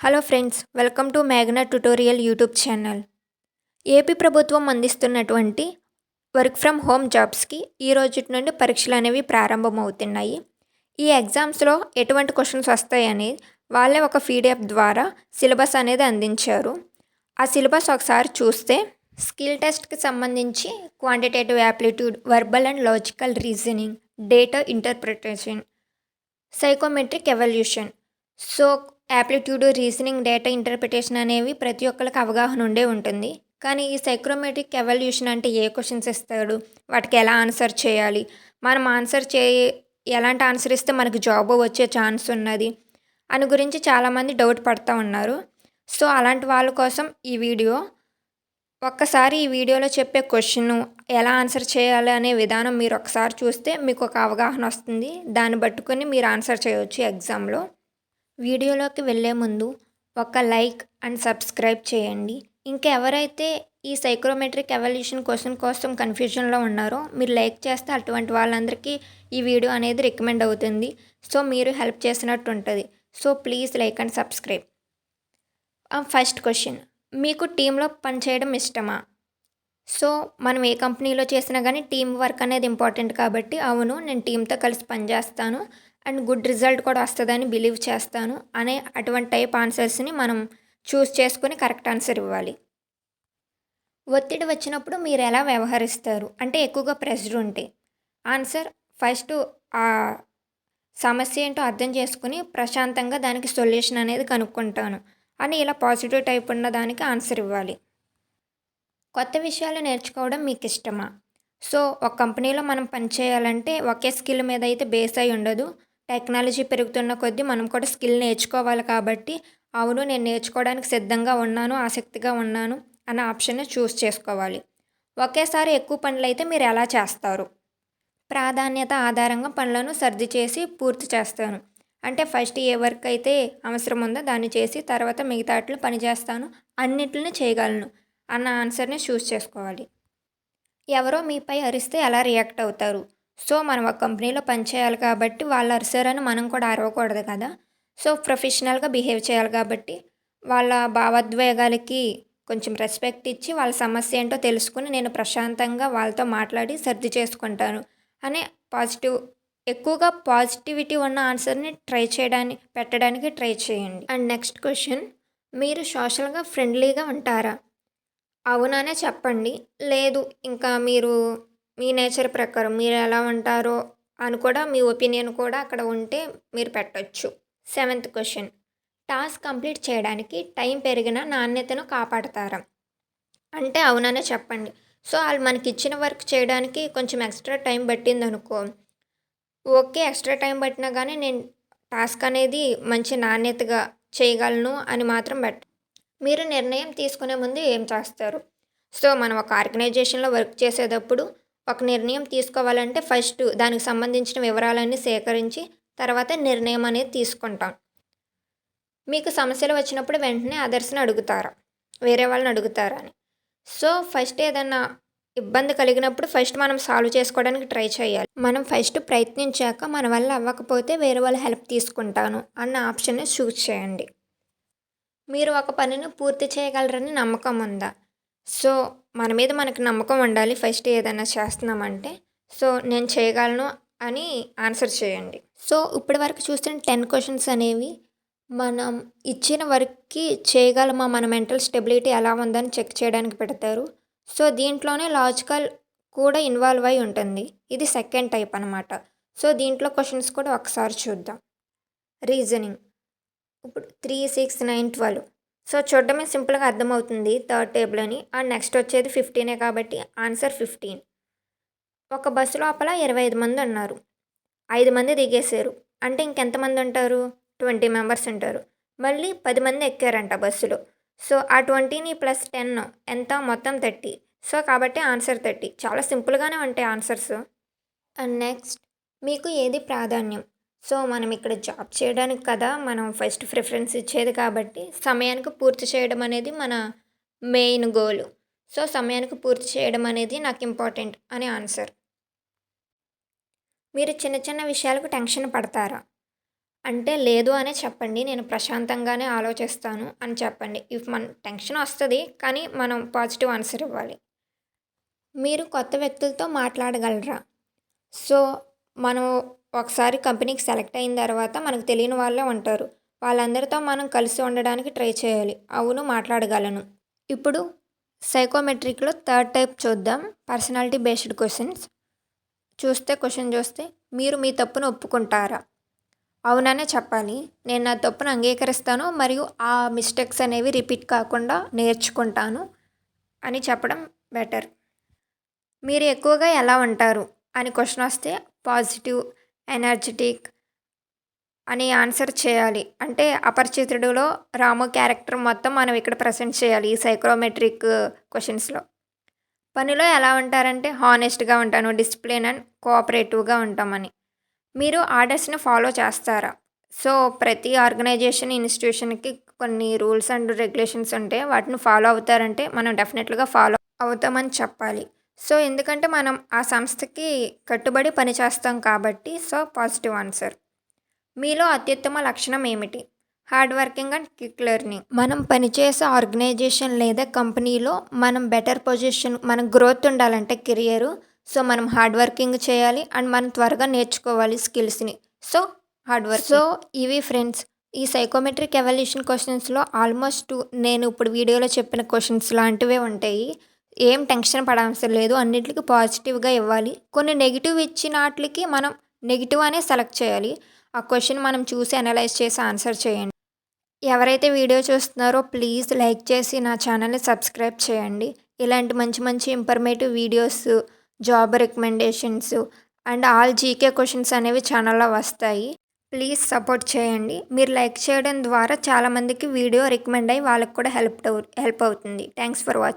Hello friends welcome to మేఘనా tutorial YouTube channel. AP ప్రభుత్వం అందిస్తున్నటువంటి వర్క్ ఫ్రమ్ హోమ్ జాబ్స్కి ఈ రోజు నుండి పరీక్షలు అనేవి ప్రారంభమవుతున్నాయి. ఈ ఎగ్జామ్స్లో ఎటువంటి క్వశ్చన్స్ వస్తాయని వాళ్ళే ఒక పీడిఎఫ్ ద్వారా సిలబస్ అనేది అందించారు. ఆ సిలబస్ ఒకసారి చూస్తే స్కిల్ టెస్ట్కి సంబంధించి quantitative aptitude verbal and logical reasoning data interpretation psychometric evaluation so aptitude reasoning data interpretation అనేవి ప్రతి ఒక్కరికి అవగాహన ఉండే ఉంటుంది. కానీ ఈ సైక్రోమెట్రిక్ ఎవల్యూషన్ అంటే ఏ క్వశ్చన్స్ ఇస్తాడు? వాటికి ఎలా ఆన్సర్ చేయాలి? మనం ఆన్సర్ చే ఎలాంటి ఆన్సర్ ఇస్తే మనకి జాబ్ వచ్చే ఛాన్స్ ఉన్నది? అని గురించి చాలామంది డౌట్ పడుతూ ఉన్నారు. సో అలాంటి వాళ్ళ కోసం ఈ వీడియో ఒక్కసారి ఈ వీడియోలో చెప్పే క్వశ్చన్ ఎలా ఆన్సర్ చేయాలి అనే విధానం మీరు ఒకసారి చూస్తే మీకు ఒక అవగాహన వస్తుంది. దాన్ని పట్టుకొని మీరు ఆన్సర్ చేయవచ్చు ఎగ్జామ్లో. వీడియోలోకి వెళ్ళే ముందు ఒక లైక్ అండ్ సబ్స్క్రైబ్ చేయండి. ఇంకా ఎవరైతే ఈ సైక్రోమెట్రిక్ ఎవల్యూషన్ క్వశ్చన్ కోసం కన్ఫ్యూజన్లో ఉన్నారో మీరు లైక్ చేస్తే అటువంటి వాళ్ళందరికీ ఈ వీడియో అనేది రికమెండ్ అవుతుంది. సో మీరు హెల్ప్ చేసినట్టు ఉంటుంది. So please like and subscribe. First question. మీకు టీంలో పనిచేయడం ఇష్టమా? సో మనం ఏ కంపెనీలో చేసినా కానీ టీం వర్క్ అనేది ఇంపార్టెంట్ కాబట్టి అవును నేను టీంతో కలిసి పనిచేస్తాను అండ్ గుడ్ రిజల్ట్ కూడా వస్తుందని బిలీవ్ చేస్తాను అనే అటువంటి టైప్ ఆన్సర్స్ని మనం చూస్ చేసుకొని కరెక్ట్ ఆన్సర్ ఇవ్వాలి. ఒత్తిడి వచ్చినప్పుడు మీరు ఎలా వ్యవహరిస్తారు? అంటే ఎక్కువగా ప్రెషర్ ఉంటే ఆన్సర్ ఫస్ట్ ఆ సమస్య ఏంటో అర్థం చేసుకుని ప్రశాంతంగా దానికి సొల్యూషన్ అనేది కనుక్కుంటాను అని ఇలా పాజిటివ్ టైప్ ఉన్న దానికి ఆన్సర్ ఇవ్వాలి. కొత్త విషయాలు నేర్చుకోవడం మీకు ఇష్టమా? సో ఒక కంపెనీలో మనం పనిచేయాలంటే ఒకే స్కిల్ మీద అయితే బేస్ అయి ఉండదు. టెక్నాలజీ పెరుగుతున్న కొద్దీ మనం కూడా స్కిల్ నేర్చుకోవాలి కాబట్టి అవును నేను నేర్చుకోవడానికి సిద్ధంగా ఉన్నాను ఆసక్తిగా ఉన్నాను అన్న ఆప్షన్ని చూస్ చేసుకోవాలి. ఒకేసారి ఎక్కువ పనులు అయితే మీరు ఎలా చేస్తారు? ప్రాధాన్యత ఆధారంగా పనులను సర్ది చేసి పూర్తి చేస్తాను. అంటే ఫస్ట్ ఏ వర్క్ అయితే అవసరం ఉందో దాన్ని చేసి తర్వాత మిగతాట్లు పని చేస్తాను అన్నిటిని చేయగలను అన్న ఆన్సర్ని చూస్ చేసుకోవాలి. ఎవరో మీపై అరిస్తే ఎలా రియాక్ట్ అవుతారు? సో మనం ఒక కంపెనీలో పనిచేయాలి కాబట్టి వాళ్ళు అరిసారని మనం కూడా అరవకూడదు కదా. సో ప్రొఫెషనల్గా బిహేవ్ చేయాలి కాబట్టి వాళ్ళ భావోద్వేగాలకి కొంచెం రెస్పెక్ట్ ఇచ్చి వాళ్ళ సమస్య ఏంటో తెలుసుకుని నేను ప్రశాంతంగా వాళ్ళతో మాట్లాడి సర్ది చేసుకుంటాను అనే పాజిటివ్ ఎక్కువగా పాజిటివిటీ ఉన్న ఆన్సర్ని ట్రై చేయడానికి పెట్టడానికి ట్రై చేయండి. అండ్ నెక్స్ట్ క్వశ్చన్ మీరు సోషల్గా ఫ్రెండ్లీగా ఉంటారా? అవుననే చెప్పండి. లేదు ఇంకా మీరు మీ నేచర్ ప్రకారం మీరు ఎలా ఉంటారో అని కూడా మీ ఒపీనియన్ కూడా అక్కడ ఉంటే మీరు పెట్టచ్చు. Seventh question. టాస్క్ కంప్లీట్ చేయడానికి టైం పెరిగిన నాణ్యతను కాపాడతారా? అంటే అవుననే చెప్పండి. సో వాళ్ళు మనకి ఇచ్చిన వర్క్ చేయడానికి కొంచెం ఎక్స్ట్రా టైం పట్టింది అనుకో ఓకే ఎక్స్ట్రా టైం పట్టినా కానీ నేను టాస్క్ అనేది మంచి నాణ్యతగా చేయగలను అని మాత్రం బట్ మీరు నిర్ణయం తీసుకునే ముందు ఏం చేస్తారు? సో మనం ఒక ఆర్గనైజేషన్లో వర్క్ చేసేటప్పుడు ఒక నిర్ణయం తీసుకోవాలంటే ఫస్ట్ దానికి సంబంధించిన వివరాలన్నీ సేకరించి తర్వాత నిర్ణయం అనేది తీసుకుంటాం. మీకు సమస్యలు వచ్చినప్పుడు వెంటనే అదర్స్ని అడుగుతారా. వేరే వాళ్ళని అడుగుతారా అని. సో ఫస్ట్ ఏదన్నా ఇబ్బంది కలిగినప్పుడు ఫస్ట్ మనం సాల్వ్ చేసుకోవడానికి ట్రై చేయాలి. మనం ఫస్ట్ ప్రయత్నించాక మన వల్ల అవ్వకపోతే వేరే వాళ్ళ హెల్ప్ తీసుకుంటాను అన్న ఆప్షన్ని చూస్ చేయండి. మీరు ఒక పనిని పూర్తి చేయగలరని నమ్మకం ఉందా? సో మన మీద మనకు నమ్మకం ఉండాలి. ఫస్ట్ ఏదైనా చేస్తున్నామంటే సో నేను చేయగలను అని ఆన్సర్ చేయండి. సో ఇప్పటి వరకు చూస్తున్న టెన్ క్వశ్చన్స్ అనేవి మనం ఇచ్చిన వర్క్కి చేయగలమా? మన మెంటల్ స్టెబిలిటీ ఎలా ఉందని చెక్ చేయడానికి పెడతారు. సో దీంట్లోనే లాజికల్ కూడా ఇన్వాల్వ్ అయి ఉంటుంది. ఇది సెకండ్ టైప్ అనమాట సో దీంట్లో క్వశ్చన్స్ కూడా ఒకసారి చూద్దాం. రీజనింగ్. ఇప్పుడు three six nine twelve. So చూడడమే సింపుల్గా అర్థమవుతుంది థర్డ్ టేబుల్ అని. అండ్ నెక్స్ట్ వచ్చేది ఫిఫ్టీనే కాబట్టి ఆన్సర్ ఫిఫ్టీన్. ఒక బస్సు లోపల ఇరవై ఐదు మంది ఉన్నారు. ఐదు మంది దిగేశారు. అంటే ఇంకెంతమంది ఉంటారు? ట్వంటీ మెంబర్స్ ఉంటారు. మళ్ళీ పది మంది ఎక్కారంట బస్సులో. సో ఆ ట్వంటీని ప్లస్ టెన్ ఎంత? మొత్తం థర్టీ. సో కాబట్టి ఆన్సర్ థర్టీ. చాలా సింపుల్గానే ఉంటాయి ఆన్సర్స్. అండ్ నెక్స్ట్ మీకు ఏది ప్రాధాన్యం? సో మనం ఇక్కడ జాబ్ చేయడానికి కదా మనం ఫస్ట్ ప్రిఫరెన్స్ ఇచ్చేది కాబట్టి సమయానికి పూర్తి చేయడం అనేది మన మెయిన్ గోల్. సో సమయానికి పూర్తి చేయడం అనేది నాకు ఇంపార్టెంట్ అని ఆన్సర్. మీరు చిన్న చిన్న విషయాలకు టెన్షన్ పడతారా? అంటే లేదు అనే చెప్పండి నేను ప్రశాంతంగానే ఆలోచిస్తాను అని చెప్పండి. ఇఫ్ మన టెన్షన్ వస్తుంది కానీ మనం పాజిటివ్ ఆన్సర్ ఇవ్వాలి. మీరు కొత్త వ్యక్తులతో మాట్లాడగలరా? సో మనం ఒకసారి కంపెనీకి సెలెక్ట్ అయిన తర్వాత మనకు తెలియని వాళ్ళే ఉంటారు. వాళ్ళందరితో మనం కలిసి ఉండడానికి ట్రై చేయాలి. అవును మాట్లాడగలను. ఇప్పుడు సైకోమెట్రిక్లో థర్డ్ టైప్ చూద్దాం. Personality based questions. చూస్తే క్వశ్చన్ చూస్తే మీరు మీ తప్పును ఒప్పుకుంటారా? అవుననే చెప్పాలి. నేను నా తప్పును అంగీకరిస్తాను మరియు ఆ మిస్టేక్స్ అనేవి రిపీట్ కాకుండా నేర్చుకుంటాను అని చెప్పడం బెటర్. మీరు ఎక్కువగా ఎలా ఉంటారు? అని క్వశ్చన్ వస్తే పాజిటివ్ ఎనర్జెటిక్ అని ఆన్సర్ చేయాలి. అంటే అపరిచితుడులో రాము క్యారెక్టర్ మొత్తం మనం ఇక్కడ ప్రజెంట్ చేయాలి ఈ సైక్రోమెట్రిక్ క్వశ్చన్స్లో పనిలో ఎలా ఉంటారంటే హానెస్ట్గా ఉంటాను డిసిప్లిన్ అండ్ కోఆపరేటివ్గా ఉంటామని. మీరు ఆర్డర్స్ని ఫాలో చేస్తారా? సో ప్రతి ఆర్గనైజేషన్ ఇన్స్టిట్యూషన్కి కొన్ని రూల్స్ అండ్ రెగ్యులేషన్స్ ఉంటే వాటిని ఫాలో అవుతారంటే మనం డెఫినెట్గా ఫాలో అవుతామని చెప్పాలి. సో ఎందుకంటే మనం ఆ సంస్థకి కట్టుబడి పనిచేస్తాం కాబట్టి సో పాజిటివ్ ఆన్సర్. మీలో అత్యుత్తమ లక్షణం ఏమిటి? Hard working and quick learning. మనం పనిచేసే ఆర్గనైజేషన్ లేదా కంపెనీలో మనం బెటర్ పొజిషన్ మన గ్రోత్ ఉండాలంటే కెరియర్ సో మనం హార్డ్ వర్కింగ్ చేయాలి అండ్ మనం త్వరగా నేర్చుకోవాలి స్కిల్స్ని. సో హార్డ్ వర్క్ సో ఇవి ఫ్రెండ్స్ ఈ సైకోమెట్రిక్ ఎవల్యూషన్ క్వశ్చన్స్లో ఆల్మోస్ట్ నేను ఇప్పుడు వీడియోలో చెప్పిన క్వశ్చన్స్ లాంటివే ఉంటాయి. ఏం టెన్షన్ పడవసరం లేదు. అన్నిటికీ పాజిటివ్గా ఇవ్వాలి. కొన్ని నెగిటివ్ ఇచ్చిన వాటికి మనం నెగిటివ్ అనే సెలెక్ట్ చేయాలి. ఆ క్వశ్చన్ మనం చూసి అనలైజ్ చేసి ఆన్సర్ చేయండి. ఎవరైతే వీడియో చూస్తున్నారో ప్లీజ్ లైక్ చేసి నా ఛానల్ని సబ్స్క్రైబ్ చేయండి. ఇలాంటి మంచి మంచి informative videos job recommendations and all GK questions అనేవి ఛానల్లో వస్తాయి. ప్లీజ్ సపోర్ట్ చేయండి. మీరు లైక్ చేయడం ద్వారా చాలామందికి వీడియో రికమెండ్ అయ్యి వాళ్ళకి కూడా హెల్ప్ హెల్ప్ అవుతుంది. Thanks for watching